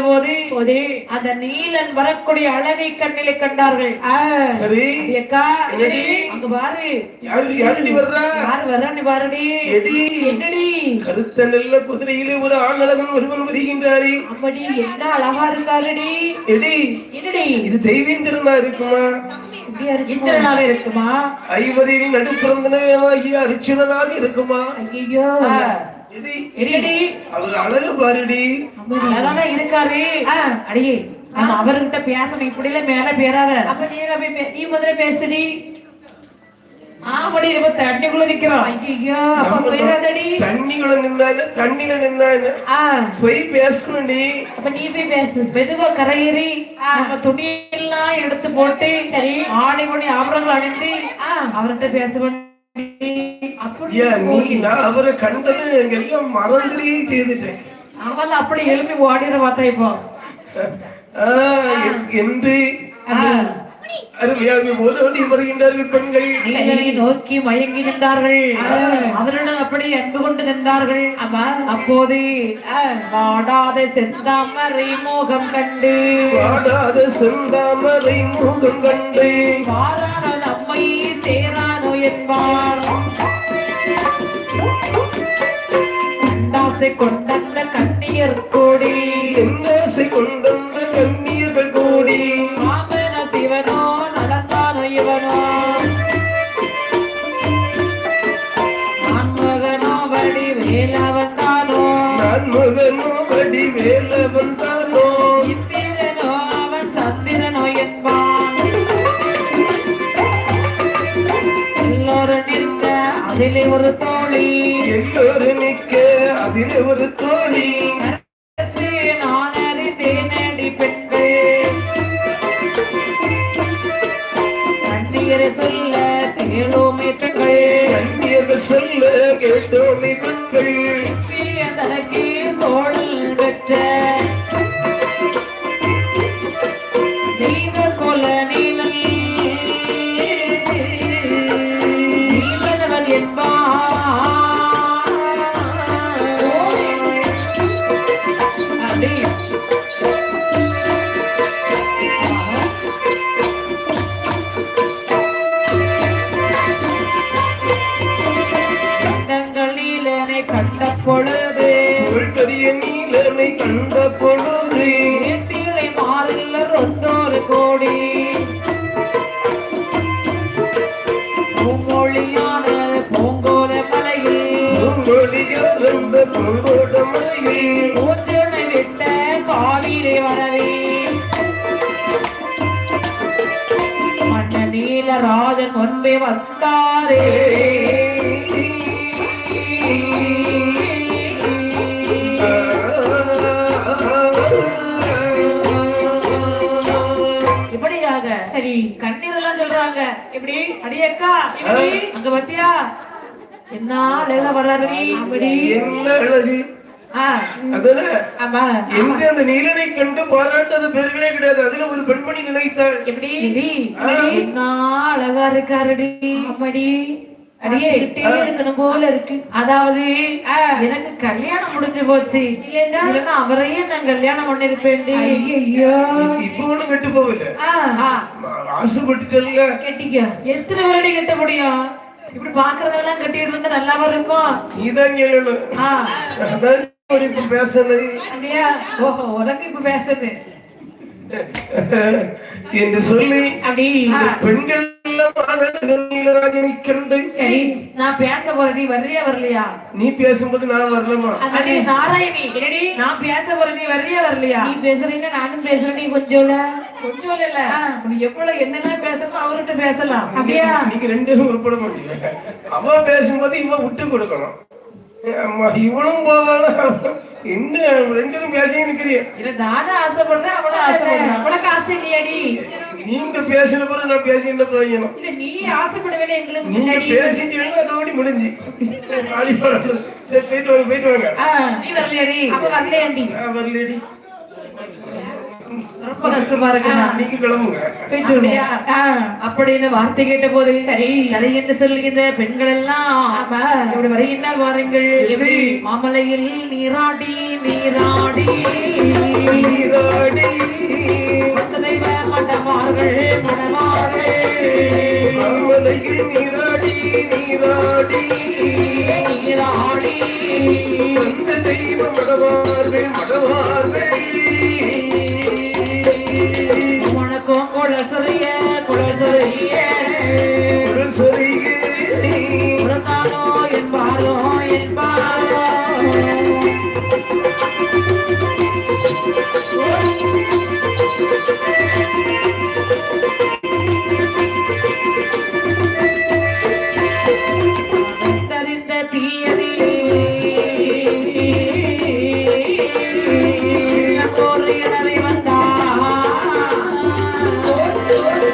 வருகின்ற போது அந்த நீலன் வரக்கூடிய அழகை கண்ணிலே கண்டார்கள். சரி. அக்கா? அங்க பாரு. யாரு யாருடி வர்றா? யாரு வர்றான்னு பாருடி. எடி. என்னடி? கருத்த நல்ல குதிரையிலே ஒரு ஆணழகன் ஒருவன் வருகின்றாரே. அம்மடி என்ன அழகா இருக்காருடி எடி. என்னடி? இது தெய்வேந்திரனா இருக்குமா? இந்திரனாக இருக்குமா? ஐவரின் நடுப்பிறந்தனாகிய அரிச்சுனனாக இருக்குமா? ஐயோ அவர் அழகு பாருடி. அழகாதான் இருக்காரு. அடியே நம்ம அவர்கிட்ட பேசணும். இப்படி எல்லாம் மேல பேராத. அப்ப நீ போய் பே- நீ முதல்ல பேசுடி. ஆமடி நம்ம தண்ணிக்குள்ள நிக்கிறோம். ஐயோ அப்ப போயிடாதடி. தண்ணிக்குள்ள நின்னாங்க தண்ணில நின்னாங்க ஆ. போய் பேசணும் நீ அப்ப நீ போய் பேசு. மெதுவா கரையேறி நம்ம துணியெல்லாம் எடுத்து போட்டு சரி. ஆணி மணி ஆபரணங்கள் அணிந்து அவர்கிட்ட பேச வேண்டி அப்படி ஏன் நீ நான் அவரை கண்டது எங்க எல்லாம் மறந்துலயே செய்துட்டேன் அப்படி எழுப்பி ஓடிட பார்த்தா இப்போ. என்று அருமையாக ஓடோடி வருகின்றார்கள் பெண்கள். நோக்கி மயங்கி நின்றார்கள். அவருடன் அப்படி அன்பு கொண்டு நின்றார்கள். ஆமா. அப்போது வாடாத செந்தாமரை மோகம் கண்டு. வாடாத செந்தாமரை மூகம் கண்டு. வாரான நம்மை சேரானோ என்பார். கண்டாசை கொண்டந்த கண்ணியர் கோடி. என்னாசை கொண்டந்த கண்ணியர்கள் கூடி. மாமன சிவனோ நடந்தானோ இவனோ. நான்மகனோ வடி வேலவன் தானோ நான் மகனோ வடி வேலவன் தானோ இந்திரனோ அவன் சந்திரனோ என்பான். எல்லோரும் நிற்க அதிலே ஒரு தோழி. எல்லோரும் ஒரு தோழி நான் அறிந்தேனடி பெண்கள் சொல்ல கேளோமே கோடி. பூமொழியான பூங்கோல மலையில். பொங்கொழியார்ந்த பொங்கோட மலையில். ஊற்றனை விட்ட காவிரி வரவே மன்ன நீலராஜன் முன்பே வந்தாரே. இப்படியாக சரி கண்ணீர் எல்லாம் சொல்றாங்க. எப்படி? அடியக்கா எப்படி? அங்க பத்தியா? என்ன அழகா வர்றாரு. அப்படி என்ன அழகு? நீலனை கண்டு பாராட்டாத பேர்களே கிடையாது. அதுல ஒரு பெண்மணி நினைத்தாள். எப்படி? அழகா இருக்காருடி. கிட்டே இருக்கணும் போல இருக்கு. அதாவது எனக்கு கல்யாணம் முடிஞ்சு போச்சு. இல்லைன்னா? இல்லைன்னா அவரையே நான் கல்யாணம் பண்ணிருப்பேன் ஐயோ இப்ப ஒண்ணும் கெட்டு போகல. ஆ ஆசைப்பட்டுட்டல்ல கெட்டிக்க. எத்தனை வருடி கட்ட முடியும்? இப்படி பாக்குறதெல்லாம் கட்டிட்டு இருந்தா நல்லாவா இருக்கும் நீதான் ஆ, அதான் இப்ப பேசலை அப்படியா? ஓஹோ உனக்கு இப்ப பேசுது என்று சொல்லி பெண்கள் சரி நான் பேச போறேன். நீ வர்றியா வரலையா? நீ பேசும்போது நான் வரலமா நாராயணி. நான் பேச போறேன். நீ வர்றியா வரலையா? நீ பேசுறீங்க நானும் பேசுறேன். நீ கொஞ்சம் கொஞ்சம் இல்ல. நீ எவ்வளவு என்னென்ன பேசணும் அவர்கிட்ட பேசலாம். அப்படியா? நீங்க ரெண்டு பேரும் உருப்பட மாட்டீங்க. அவ பேசும்போது இவ விட்டு கொடுக்கணும். இவனும் போவானா என்ன ரெண்டு பேரும் பேசியே நிக்கிறீங்க இல்ல நானும் ஆசைப்படுறேன் அவளும் ஆசைப்படுறேன். உனக்கு ஆசை இல்லையாடி. நீங்க பேசின பிறகு நான் பிரயோஜனம் இல்ல நீ ஆசைப்படவே எங்களுக்கு நீங்க முன்னாடி. பேசிட்டீங்கன்னா அதோட முடிஞ்சு. சரி போயிட்டு வாங்க போயிட்டு வாங்க. நீ வரலையாடி. அப்ப அப்படின்னு வார்த்தை கேட்ட போது சரி. சரி என்று சொல்லுகின்ற பெண்கள் எல்லாம். இப்படி வாருங்கள்? மாமலையில் நீராடி நீராடி. நீராடி. மணவார்கள் மாமலையில் நீராடி நீராடி. நீராடி. அந்த தெய்வ மடவார்கள் மடவார்கள்.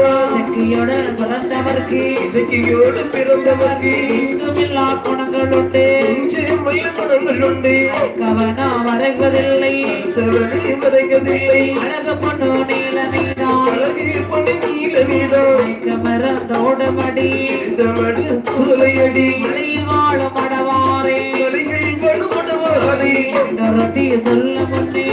சக்தியுடன் பிறந்தவர்க்கு இசையோடு பிறந்தவர்க்கு. இங்குமில்லா குணங்கள் உண்டு நிச்சயம் வல்ல குணங்கள் உண்டு கவனம் வரைவதில்லை அடுத்தவனை மறைக்கதில்லை அழகு பொண்ணு நீல நீதான் அழகிய பொண்ணு நீல நீதான் மறந்தோடு மடி. இந்த மடு சூலையடி வாழும் மடவாரே சொல்ல முன்னே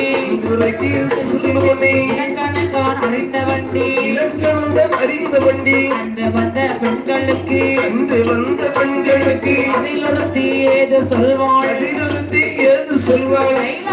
அறிந்த வண்டி அன்று வந்த பெண்களுக்கு அன்று வந்த பெண்களுக்கு அதில் ஒருத்தி ஏது சொல்வாள்? அதிலிருந்து ஏது சொல்வாள்?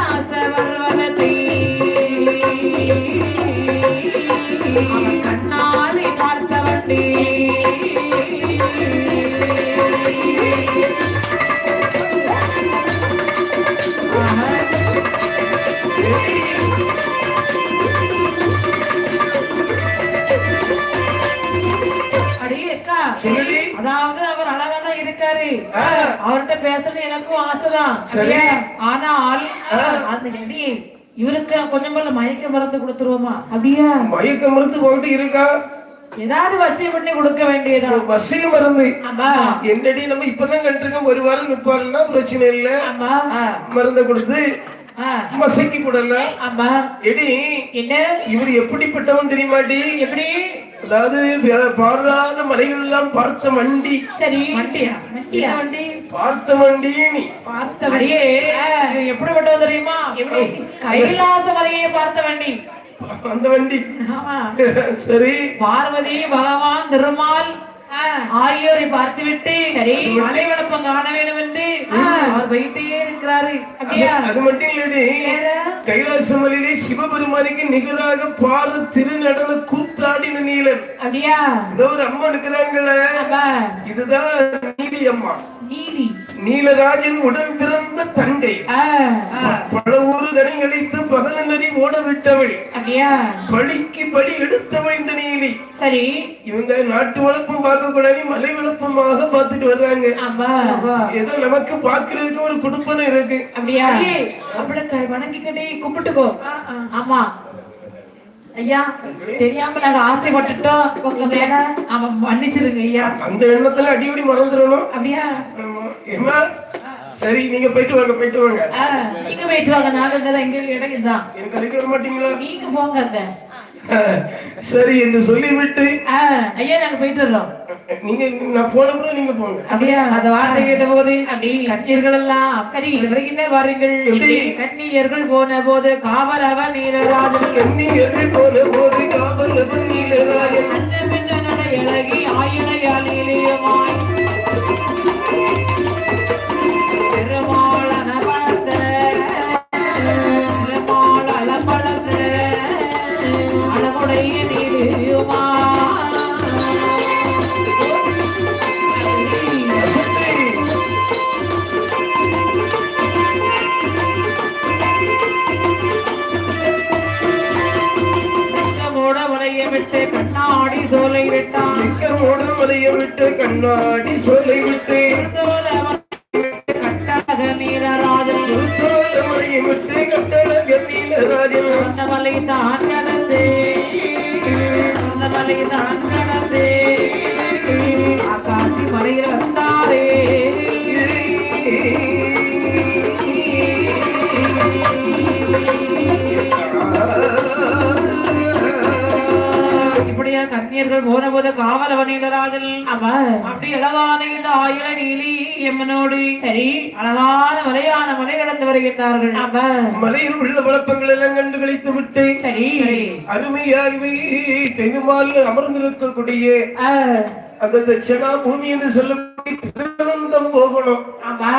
இருக்காரு அவர்கிட்ட பேசணும் எனக்கும் ஆசைதான். சரி. ஆனால் ஆ. அந்த எடி இவருக்கு கொஞ்சம் போல மயக்க மருந்து கொடுத்துருவோமா? அப்படியா? மயக்க மருந்து போட்டு இருக்கா? ஏதாவது வசியம் பண்ணி கொடுக்க வேண்டியதான் வசிய மருந்து. என்னடி நம்ம இப்பதான் கண்டிருக்கோம். ஒரு வாரம் நிற்பாருன்னா பிரச்சனை இல்ல. மருந்தை கொடுத்து ஆ. மசக்கி கூடல. ஆமா. எடி என்ன? இவர் எப்படிப்பட்டவன் தெரியுமாடி? எப்படி? அதாவது பாராத மலைகள் எல்லாம் பார்த்த மண்டி சரி. வண்டியா? வண்டியா? வண்டி? பார்த்த மண்டி நீ பார்த்த அடியே இது எப்படிப்பட்டது தெரியுமா? எப்படி? கைலாச மலையை பார்த்த வண்டி. அந்த வண்டி. ஆமா. சரி. பார்வதி பகவான் திருமால் ஆகியோரை பார்த்துவிட்டு சரி. மலை வளப்பம் காண வேண்டும் என்று அவர் போயிட்டே இருக்கிறாரு. அப்படியா? அது மட்டும் இல்லடி? கைலாச மலையிலே சிவபெருமானுக்கு நிகராக பாரு திருநடன கூத்தாடின நீலன். அப்படியா? இதோ ஒரு அம்மா இருக்கிறாங்களே இதுதான் நீலி. அம்மா நீலராஜன் உடன் பிறந்த தங்கை. ஆ, பல ஊரு தனி அழித்து பகல நதி ஓட விட்டவள் அப்படியா? பலிக்கு பலி எடுத்தவள் இந்த நீலி. சரி. இவங்க நாட்டு வளர்ப்பும் பார்க்க கூடாது மலை வளர்ப்புமாக பார்த்துட்டு வர்றாங்க. ஆமா. ஏதோ நமக்கு பார்க்கிறதுக்கு ஒரு குடும்பம் இருக்கு. அப்படியா? வணங்கிக்கிட்டே கும்பிட்டுக்கோ. ஆமா. ஐயா தெரியாம நாங்க ஆசைப்பட்டுட்டோம் உங்க மேல அவன் மன்னிச்சிருங்க ஐயா. அந்த எண்ணத்துல அடிக்கடி மறந்துடணும். அப்படியா? ஆமா. சரி நீங்க போயிட்டு வாங்க போயிட்டு வாங்க. நீங்க போயிட்டு வாங்க. நாங்க இங்க எங்க இடம் இதுதான். எனக்கு அழைக்க வர மாட்டீங்களா? நீங்க போங்க அங்க. சரி என்று சொல்லிவிட்டு ஐயா நாங்க போயிட்டு வர்றோம். நீங்க நான் போன நீங்க போங்க. அப்படியா? அந்த வார்த்தை கேட்ட போது அப்படி. கண்ணீர்கள் எல்லாம் சரி. வருகின்ற வாருங்கள்? கண்ணீர்கள் போன போது காவலவ நீரராஜன் எண்ணி எண்ணி போன போது காவல் நீலராஜன் அந்த பின்னனட இழகி ஆயினையால் இளையமாய் மலையை விட்டு கண்ணாடி சொல்லை விட்டு கட்டாக நீரா ராஜன். மழையை விட்டு கட்டள கத்தியில ராஜன். சொன்னமலை தான் சொன்னமலை தான் இப்படியா கன்னியர்கள் போன போது காவல வணிகராஜன் ஆமா அப்படி அழகான இந்த நீலி எம்மனோடு சரி. அழகான மலையான மலை கடந்து வருகின்றார்கள் ஆமா மலையில் உள்ள வளப்பங்கள் எல்லாம் கண்டு கழித்து விட்டு சரி. அருமையாகவே தென்மால் அமர்ந்திருக்கக்கூடிய அந்த தட்சணா பூமி என்று சொல்லக்கூடிய திருவனந்தம் போகணும். ஆமா